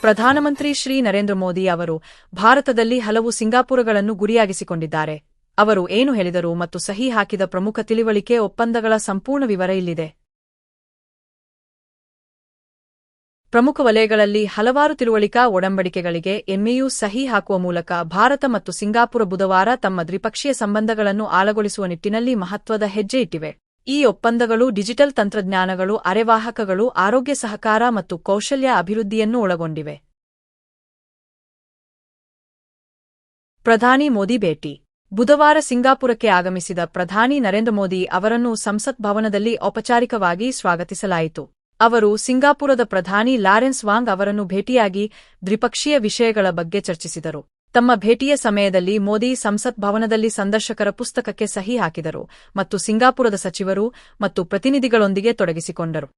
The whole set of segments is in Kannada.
ಪ್ರಧಾನಮಂತ್ರಿ ಶ್ರೀ ನರೇಂದ್ರ ಮೋದಿ ಅವರು ಭಾರತದಲ್ಲಿ ಹಲವು ಸಿಂಗಾಪುರಗಳನ್ನು ಗುರಿಯಾಗಿಸಿಕೊಂಡಿದ್ದಾರೆ. ಅವರು ಏನು ಹೇಳಿದರು ಮತ್ತು ಸಹಿ ಹಾಕಿದ ಪ್ರಮುಖ ತಿಳಿವಳಿಕೆ ಒಪ್ಪಂದಗಳ ಸಂಪೂರ್ಣ ವಿವರ ಇಲ್ಲಿದೆ. ಪ್ರಮುಖ ವಲಯಗಳಲ್ಲಿ ಹಲವಾರು ತಿಳುವಳಿಕಾ ಒಡಂಬಡಿಕೆಗಳಿಗೆ ಎಂಎಯು ಸಹಿ ಹಾಕುವ ಮೂಲಕ ಭಾರತ ಮತ್ತು ಸಿಂಗಾಪುರ ಬುಧವಾರ ತಮ್ಮ ದ್ವಿಪಕ್ಷೀಯ ಸಂಬಂಧಗಳನ್ನು ಆಳಗೊಳಿಸುವ ನಿಟ್ಟಿನಲ್ಲಿ ಮಹತ್ವದ ಹೆಜ್ಜೆ ಇಟ್ಟಿವೆ. ಈ ಒಪ್ಪಂದಗಳು ಡಿಜಿಟಲ್ ತಂತ್ರಜ್ಞಾನಗಳು, ಅರೆವಾಹಕಗಳು, ಆರೋಗ್ಯ ಸಹಕಾರ ಮತ್ತು ಕೌಶಲ್ಯ ಅಭಿವೃದ್ಧಿಯನ್ನು ಒಳಗೊಂಡಿವೆ. ಪ್ರಧಾನಿ ಮೋದಿ ಭೇಟಿ. ಬುಧವಾರ ಸಿಂಗಾಪುರಕ್ಕೆ ಆಗಮಿಸಿದ ಪ್ರಧಾನಿ ನರೇಂದ್ರ ಮೋದಿ ಅವರನ್ನು ಸಂಸತ್ ಭವನದಲ್ಲಿ ಔಪಚಾರಿಕವಾಗಿ ಸ್ವಾಗತಿಸಲಾಯಿತು. ಅವರು ಸಿಂಗಾಪುರದ ಪ್ರಧಾನಿ ಲಾರೆನ್ಸ್ ವಾಂಗ್ ಅವರನ್ನು ಭೇಟಿಯಾಗಿ ದ್ವಿಪಕ್ಷೀಯ ವಿಷಯಗಳ ಬಗ್ಗೆ ಚರ್ಚಿಸಿದರು. ತಮ್ಮ ಭೇಟಿಯ ಸಮಯದಲ್ಲಿ ಮೋದಿ ಸಂಸತ್ ಭವನದಲ್ಲಿ ಸಂದರ್ಶಕರ ಪುಸ್ತಕಕ್ಕೆ ಸಹಿ ಹಾಕಿದರು ಮತ್ತು ಸಿಂಗಾಪುರದ ಸಚಿವರು ಮತ್ತು ಪ್ರತಿನಿಧಿಗಳೊಂದಿಗೆ ತೊಡಗಿಸಿಕೊಂಡರು.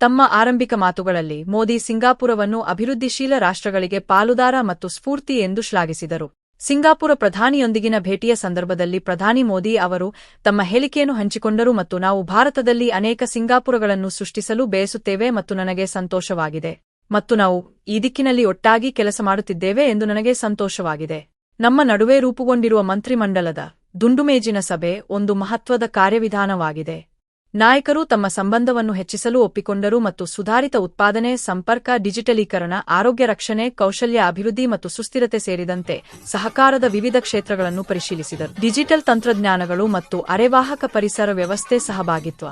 ತಮ್ಮ ಆರಂಭಿಕ ಮಾತುಗಳಲ್ಲಿ ಮೋದಿ ಸಿಂಗಾಪುರವನ್ನು ಅಭಿವೃದ್ಧಿಶೀಲ ರಾಷ್ಟ್ರಗಳಿಗೆ ಪಾಲುದಾರ ಮತ್ತು ಸ್ಫೂರ್ತಿ ಎಂದು ಶ್ಲಾಘಿಸಿದರು. ಸಿಂಗಾಪುರ ಪ್ರಧಾನಿಯೊಂದಿಗಿನ ಭೇಟಿಯ ಸಂದರ್ಭದಲ್ಲಿ ಪ್ರಧಾನಿ ಮೋದಿ ಅವರು ತಮ್ಮ ಹೇಳಿಕೆಯನ್ನು ಹಂಚಿಕೊಂಡರು ಮತ್ತು ನಾವು ಭಾರತದಲ್ಲಿ ಅನೇಕ ಸಿಂಗಾಪುರಗಳನ್ನು ಸೃಷ್ಟಿಸಲು ಬಯಸುತ್ತೇವೆ ಮತ್ತು ನನಗೆ ಸಂತೋಷವಾಗಿದೆ. ಮತ್ತು ನಾವು ಈ ದಿಕ್ಕಿನಲ್ಲಿ ಒಟ್ಟಾಗಿ ಕೆಲಸ ಮಾಡುತ್ತಿದ್ದೇವೆ ಎಂದು ನನಗೆ ಸಂತೋಷವಾಗಿದೆ. ನಮ್ಮ ನಡುವೆ ರೂಪುಗೊಂಡಿರುವ ಮಂತ್ರಿಮಂಡಲದ ದುಂಡುಮೇಜಿನ ಸಭೆ ಒಂದು ಮಹತ್ವದ ಕಾರ್ಯವಿಧಾನವಾಗಿದೆ. ನಾಯಕರು ತಮ್ಮ ಸಂಬಂಧವನ್ನು ಹೆಚ್ಚಿಸಲು ಒಪ್ಪಿಕೊಂಡರು ಮತ್ತು ಸುಧಾರಿತ ಉತ್ಪಾದನೆ, ಸಂಪರ್ಕ, ಡಿಜಿಟಲೀಕರಣ, ಆರೋಗ್ಯ ರಕ್ಷಣೆ, ಕೌಶಲ್ಯ ಅಭಿವೃದ್ಧಿ ಮತ್ತು ಸುಸ್ಥಿರತೆ ಸೇರಿದಂತೆ ಸಹಕಾರದ ವಿವಿಧ ಕ್ಷೇತ್ರಗಳನ್ನು ಪರಿಶೀಲಿಸಿದರು. ಡಿಜಿಟಲ್ ತಂತ್ರಜ್ಞಾನಗಳು ಮತ್ತು ಅರೆವಾಹಕ ಪರಿಸರ ವ್ಯವಸ್ಥೆ ಸಹಭಾಗಿತ್ವ.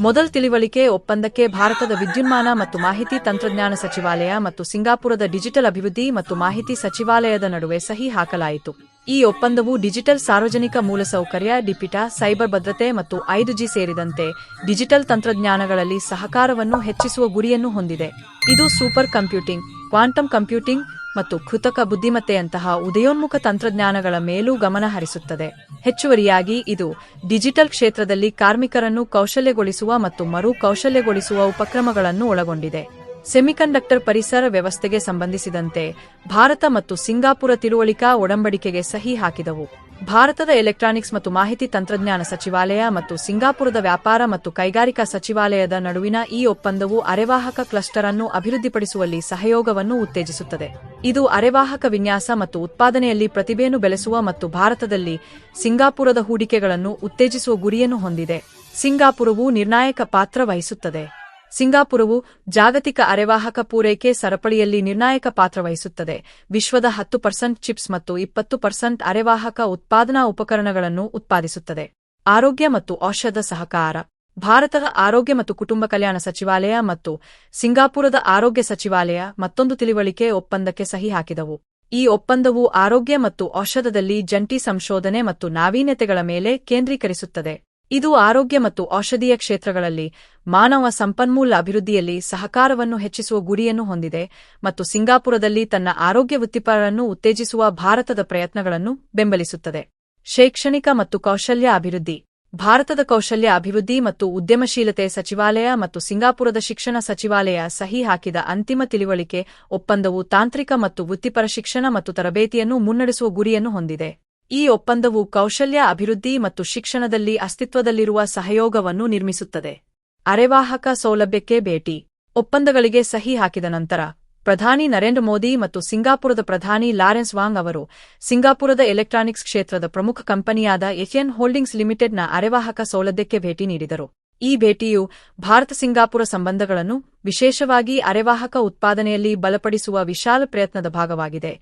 ಮೊದಲ ತಿಳಿವಳಿಕೆ ಒಪ್ಪಂದಕ್ಕೆ ಭಾರತದ ವಿದ್ಯುನ್ಮಾನ ಮತ್ತು ಮಾಹಿತಿ ತಂತ್ರಜ್ಞಾನ ಸಚಿವಾಲಯ ಮತ್ತು ಸಿಂಗಾಪುರದ ಡಿಜಿಟಲ್ ಅಭಿವೃದ್ಧಿ ಮತ್ತು ಮಾಹಿತಿ ಸಚಿವಾಲಯದ ನಡುವೆ ಸಹಿ ಹಾಕಲಾಯಿತು. ಈ ಒಪ್ಪಂದವು ಡಿಜಿಟಲ್ ಸಾರ್ವಜನಿಕ ಮೂಲಸೌಕರ್ಯ, ಡಿಪಿಟಾ, ಸೈಬರ್ ಭದ್ರತೆ ಮತ್ತು ಐದು ಜಿ ಸೇರಿದಂತೆ ಡಿಜಿಟಲ್ ತಂತ್ರಜ್ಞಾನಗಳಲ್ಲಿ ಸಹಕಾರವನ್ನು ಹೆಚ್ಚಿಸುವ ಗುರಿಯನ್ನು ಹೊಂದಿದೆ. ಇದು ಸೂಪರ್ ಕಂಪ್ಯೂಟಿಂಗ್, ಕ್ವಾಂಟಮ್ ಕಂಪ್ಯೂಟಿಂಗ್ ಮತ್ತು ಕೃತಕ ಬುದ್ಧಿಮತ್ತೆಯಂತಹ ಉದಯೋನ್ಮುಖ ತಂತ್ರಜ್ಞಾನಗಳ ಮೇಲೂ ಗಮನ ಹರಿಸುತ್ತದೆ. ಹೆಚ್ಚುವರಿಯಾಗಿ, ಇದು ಡಿಜಿಟಲ್ ಕ್ಷೇತ್ರದಲ್ಲಿ ಕಾರ್ಮಿಕರನ್ನು ಕೌಶಲ್ಯಗೊಳಿಸುವ ಮತ್ತು ಮರು ಕೌಶಲ್ಯಗೊಳಿಸುವ ಉಪಕ್ರಮಗಳನ್ನು ಒಳಗೊಂಡಿದೆ. ಸೆಮಿಕಂಡಕ್ಟರ್ ಪರಿಸರ ವ್ಯವಸ್ಥೆಗೆ ಸಂಬಂಧಿಸಿದಂತೆ ಭಾರತ ಮತ್ತು ಸಿಂಗಾಪುರ ತಿಳುವಳಿಕಾ ಒಡಂಬಡಿಕೆಗೆ ಸಹಿ ಹಾಕಿದವು. ಭಾರತದ ಎಲೆಕ್ಟ್ರಾನಿಕ್ಸ್ ಮತ್ತು ಮಾಹಿತಿ ತಂತ್ರಜ್ಞಾನ ಸಚಿವಾಲಯ ಮತ್ತು ಸಿಂಗಾಪುರದ ವ್ಯಾಪಾರ ಮತ್ತು ಕೈಗಾರಿಕಾ ಸಚಿವಾಲಯದ ನಡುವಿನ ಈ ಒಪ್ಪಂದವು ಅರೆವಾಹಕ ಕ್ಲಸ್ಟರ್ ಅನ್ನು ಅಭಿವೃದ್ಧಿಪಡಿಸುವಲ್ಲಿ ಸಹಯೋಗವನ್ನು ಉತ್ತೇಜಿಸುತ್ತದೆ. ಇದು ಅರೆವಾಹಕ ವಿನ್ಯಾಸ ಮತ್ತು ಉತ್ಪಾದನೆಯಲ್ಲಿ ಪ್ರತಿಭೆಯನ್ನು ಬೆಳೆಸುವ ಮತ್ತು ಭಾರತದಲ್ಲಿ ಸಿಂಗಾಪುರದ ಹೂಡಿಕೆಗಳನ್ನು ಉತ್ತೇಜಿಸುವ ಗುರಿಯನ್ನು ಹೊಂದಿದೆ. ಸಿಂಗಾಪುರವು ನಿರ್ಣಾಯಕ ಪಾತ್ರ ವಹಿಸುತ್ತದೆ. ಸಿಂಗಾಪುರವು ಜಾಗತಿಕ ಅರೆವಾಹಕ ಪೂರೈಕೆ ಸರಪಳಿಯಲ್ಲಿ ನಿರ್ಣಾಯಕ ಪಾತ್ರ ವಹಿಸುತ್ತದೆ. ವಿಶ್ವದ ಹತ್ತು ಪರ್ಸೆಂಟ್ ಚಿಪ್ಸ್ ಮತ್ತು ಇಪ್ಪತ್ತು ಪರ್ಸೆಂಟ್ ಅರೆವಾಹಕ ಉತ್ಪಾದನಾ ಉಪಕರಣಗಳನ್ನು ಉತ್ಪಾದಿಸುತ್ತದೆ. ಆರೋಗ್ಯ ಮತ್ತು ಔಷಧ ಸಹಕಾರ. ಭಾರತದ ಆರೋಗ್ಯ ಮತ್ತು ಕುಟುಂಬ ಕಲ್ಯಾಣ ಸಚಿವಾಲಯ ಮತ್ತು ಸಿಂಗಾಪುರದ ಆರೋಗ್ಯ ಸಚಿವಾಲಯ ಮತ್ತೊಂದು ತಿಳಿವಳಿಕೆ ಒಪ್ಪಂದಕ್ಕೆ ಸಹಿ ಹಾಕಿದವು. ಈ ಒಪ್ಪಂದವು ಆರೋಗ್ಯ ಮತ್ತು ಔಷಧದಲ್ಲಿ ಜಂಟಿ ಸಂಶೋಧನೆ ಮತ್ತು ನಾವೀನ್ಯತೆಗಳ ಮೇಲೆ ಕೇಂದ್ರೀಕರಿಸುತ್ತದೆ. ಇದು ಆರೋಗ್ಯ ಮತ್ತು ಔಷಧೀಯ ಕ್ಷೇತ್ರಗಳಲ್ಲಿ ಮಾನವ ಸಂಪನ್ಮೂಲ ಅಭಿವೃದ್ಧಿಯಲ್ಲಿ ಸಹಕಾರವನ್ನು ಹೆಚ್ಚಿಸುವ ಗುರಿಯನ್ನು ಹೊಂದಿದೆ ಮತ್ತು ಸಿಂಗಾಪುರದಲ್ಲಿ ತನ್ನ ಆರೋಗ್ಯ ವೃತ್ತಿಪರರನ್ನು ಉತ್ತೇಜಿಸುವ ಭಾರತದ ಪ್ರಯತ್ನಗಳನ್ನು ಬೆಂಬಲಿಸುತ್ತದೆ. ಶೈಕ್ಷಣಿಕ ಮತ್ತು ಕೌಶಲ್ಯ ಅಭಿವೃದ್ಧಿ. ಭಾರತದ ಕೌಶಲ್ಯ ಅಭಿವೃದ್ಧಿ ಮತ್ತು ಉದ್ಯಮಶೀಲತೆ ಸಚಿವಾಲಯ ಮತ್ತು ಸಿಂಗಾಪುರದ ಶಿಕ್ಷಣ ಸಚಿವಾಲಯ ಸಹಿ ಹಾಕಿದ ಅಂತಿಮ ತಿಳಿವಳಿಕೆ ಒಪ್ಪಂದವು ತಾಂತ್ರಿಕ ಮತ್ತು ವೃತ್ತಿಪರ ಶಿಕ್ಷಣ ಮತ್ತು ತರಬೇತಿಯನ್ನು ಮುನ್ನಡೆಸುವ ಗುರಿಯನ್ನು ಹೊಂದಿದೆ. ಈ ಒಪ್ಪಂದವು ಕೌಶಲ್ಯ ಅಭಿವೃದ್ಧಿ ಮತ್ತು ಶಿಕ್ಷಣದಲ್ಲಿ ಅಸ್ತಿತ್ವದಲ್ಲಿರುವ ಸಹಯೋಗವನ್ನು ನಿರ್ಮಿಸುತ್ತದೆ. ಅರೆವಾಹಕ ಸೌಲಭ್ಯಕ್ಕೆ ಭೇಟಿ. ಒಪ್ಪಂದಗಳಿಗೆ ಸಹಿ ಹಾಕಿದ ನಂತರ, ಪ್ರಧಾನಿ ನರೇಂದ್ರ ಮೋದಿ ಮತ್ತು ಸಿಂಗಾಪುರದ ಪ್ರಧಾನಿ ಲಾರೆನ್ಸ್ ವಾಂಗ್ ಅವರು ಸಿಂಗಾಪುರದ ಎಲೆಕ್ಟ್ರಾನಿಕ್ಸ್ ಕ್ಷೇತ್ರದ ಪ್ರಮುಖ ಕಂಪನಿಯಾದ ಎಚ್ಎನ್ ಹೋಲ್ಡಿಂಗ್ಸ್ ಲಿಮಿಟೆಡ್ನ ಅರೆವಾಹಕ ಸೌಲಭ್ಯಕ್ಕೆ ಭೇಟಿ ನೀಡಿದರು. ಈ ಭೇಟಿಯು ಭಾರತ ಸಿಂಗಾಪುರ ಸಂಬಂಧಗಳನ್ನು ವಿಶೇಷವಾಗಿ ಅರೆವಾಹಕ ಉತ್ಪಾದನೆಯಲ್ಲಿ ಬಲಪಡಿಸುವ ವಿಶಾಲ ಪ್ರಯತ್ನದ ಭಾಗವಾಗಿದೆ,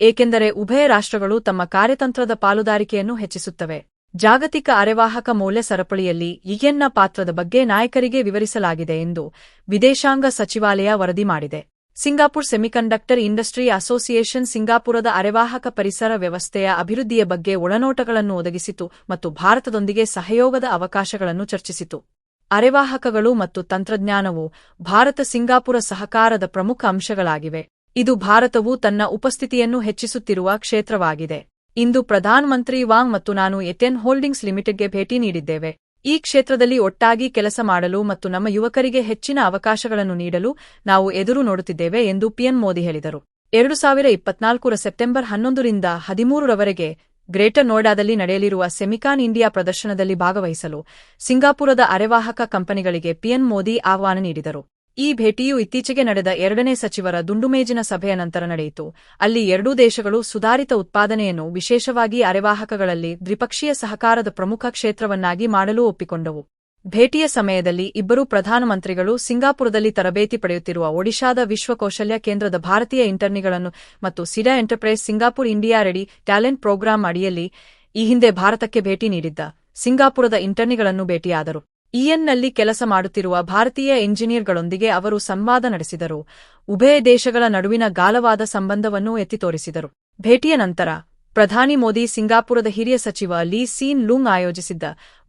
ಏಕೆಂದರೆ ಉಭಯ ರಾಷ್ಟ್ರಗಳು ತಮ್ಮ ಕಾರ್ಯತಂತ್ರದ ಪಾಲುದಾರಿಕೆಯನ್ನು ಹೆಚ್ಚಿಸುತ್ತವೆ. ಜಾಗತಿಕ ಅರೆವಾಹಕ ಮೌಲ್ಯ ಸರಪಳಿಯಲ್ಲಿ ಇಎನ್ನ ಪಾತ್ರದ ಬಗ್ಗೆ ನಾಯಕರಿಗೆ ವಿವರಿಸಲಾಗಿದೆ ಎಂದು ವಿದೇಶಾಂಗ ಸಚಿವಾಲಯ ವರದಿ ಮಾಡಿದೆ. ಸಿಂಗಾಪುರ್ ಸೆಮಿಕಂಡಕ್ಟರ್ ಇಂಡಸ್ಟ್ರಿ ಅಸೋಸಿಯೇಷನ್ ಸಿಂಗಾಪುರದ ಅರೆವಾಹಕ ಪರಿಸರ ವ್ಯವಸ್ಥೆಯ ಅಭಿವೃದ್ಧಿಯ ಬಗ್ಗೆ ಒಳನೋಟಗಳನ್ನು ಒದಗಿಸಿತು ಮತ್ತು ಭಾರತದೊಂದಿಗೆ ಸಹಯೋಗದ ಅವಕಾಶಗಳನ್ನು ಚರ್ಚಿಸಿತು. ಅರೆವಾಹಕಗಳು ಮತ್ತು ತಂತ್ರಜ್ಞಾನವು ಭಾರತ ಸಿಂಗಾಪುರ ಸಹಕಾರದ ಪ್ರಮುಖ ಅಂಶಗಳಾಗಿವೆ. ಇದು ಭಾರತವು ತನ್ನ ಉಪಸ್ಥಿತಿಯನ್ನು ಹೆಚ್ಚಿಸುತ್ತಿರುವ ಕ್ಷೇತ್ರವಾಗಿದೆ. ಇಂದು ಪ್ರಧಾನಮಂತ್ರಿ ವಾಂಗ್ ಮತ್ತು ನಾನು ಎಥೆನ್ ಹೋಲ್ಡಿಂಗ್ಸ್ ಲಿಮಿಟೆಡ್ಗೆ ಭೇಟಿ ನೀಡಿದ್ದೇವೆ. ಈ ಕ್ಷೇತ್ರದಲ್ಲಿ ಒಟ್ಟಾಗಿ ಕೆಲಸ ಮಾಡಲು ಮತ್ತು ನಮ್ಮ ಯುವಕರಿಗೆ ಹೆಚ್ಚಿನ ಅವಕಾಶಗಳನ್ನು ನೀಡಲು ನಾವು ಎದುರು ನೋಡುತ್ತಿದ್ದೇವೆ ಎಂದು ಪಿಎಂ ಮೋದಿ ಹೇಳಿದರು. ಎರಡು ಸಾವಿರ ಇಪ್ಪತ್ನಾಲ್ಕರ ಸೆಪ್ಟೆಂಬರ್ ಹನ್ನೊಂದರಿಂದ ಹದಿಮೂರರವರೆಗೆ ಗ್ರೇಟರ್ ನೋಯ್ಡಾದಲ್ಲಿ ನಡೆಯಲಿರುವ ಸೆಮಿಕಾನ್ ಇಂಡಿಯಾ ಪ್ರದರ್ಶನದಲ್ಲಿ ಭಾಗವಹಿಸಲು ಸಿಂಗಾಪುರದ ಅರೆವಾಹಕ ಕಂಪನಿಗಳಿಗೆ ಪಿಎನ್ ಮೋದಿ ಆಹ್ವಾನ ನೀಡಿದರು. ಈ ಭೇಟಿಯು ಇತ್ತೀಚೆಗೆ ನಡೆದ ಎರಡನೇ ಸಚಿವರ ದುಂಡುಮೇಜಿನ ಸಭೆಯ ನಂತರ ನಡೆಯಿತು. ಅಲ್ಲಿ ಎರಡೂ ದೇಶಗಳು ಸುಧಾರಿತ ಉತ್ಪಾದನೆಯನ್ನು ವಿಶೇಷವಾಗಿ ಅರೆವಾಹಕಗಳಲ್ಲಿ ದ್ವಿಪಕ್ಷೀಯ ಸಹಕಾರದ ಪ್ರಮುಖ ಕ್ಷೇತ್ರವನ್ನಾಗಿ ಮಾಡಲು ಒಪ್ಪಿಕೊಂಡವು. ಭೇಟಿಯ ಸಮಯದಲ್ಲಿ ಇಬ್ಬರೂ ಪ್ರಧಾನಮಂತ್ರಿಗಳು ಸಿಂಗಾಪುರದಲ್ಲಿ ತರಬೇತಿ ಪಡೆಯುತ್ತಿರುವ ಒಡಿಶಾದ ವಿಶ್ವ ಕೌಶಲ್ಯ ಕೇಂದ್ರದ ಭಾರತೀಯ ಇಂಟರ್ನಿಗಳನ್ನು ಮತ್ತು ಸಿಡಾ enterprise Singapore India ready talent programme ಅಡಿಯಲ್ಲಿ ಈ ಹಿಂದೆ ಭಾರತಕ್ಕೆ ಭೇಟಿ ನೀಡಿದ್ದ ಸಿಂಗಾಪುರದ ಇಂಟರ್ನಿಗಳನ್ನು ಭೇಟಿಯಾದರು. ಇಎನ್ನಲ್ಲಿ ಕೆಲಸ ಮಾಡುತ್ತಿರುವ ಭಾರತೀಯ ಎಂಜಿನಿಯರ್ಗಳೊಂದಿಗೆ ಅವರು ಸಂವಾದ ನಡೆಸಿದರು. ಉಭಯ ದೇಶಗಳ ನಡುವಿನ ಗಾಲವಾದ ಸಂಬಂಧವನ್ನು ಎತ್ತಿ ತೋರಿಸಿದರು ಭೇಟಿಯ ನಂತರ, ಪ್ರಧಾನಿ ಮೋದಿ ಸಿಂಗಾಪುರದ ಹಿರಿಯ ಸಚಿವ ಲೀ ಸೀನ್ ಲುಂಗ್ ಆಯೋಜಿಸಿದ್ದ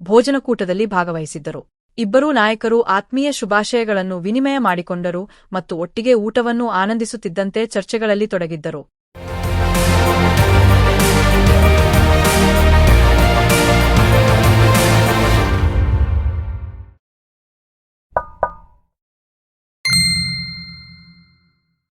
ಭೋಜನಕೂಟದಲ್ಲಿ ಭಾಗವಹಿಸಿದ್ದರು. ಇಬ್ಬರೂ ನಾಯಕರು ಆತ್ಮೀಯ ಶುಭಾಶಯಗಳನ್ನು ವಿನಿಮಯ ಮಾಡಿಕೊಂಡರು ಮತ್ತು ಒಟ್ಟಿಗೆ ಊಟವನ್ನು ಆನಂದಿಸುತ್ತಿದ್ದಂತೆ ಚರ್ಚೆಗಳಲ್ಲಿ ತೊಡಗಿದ್ದರು.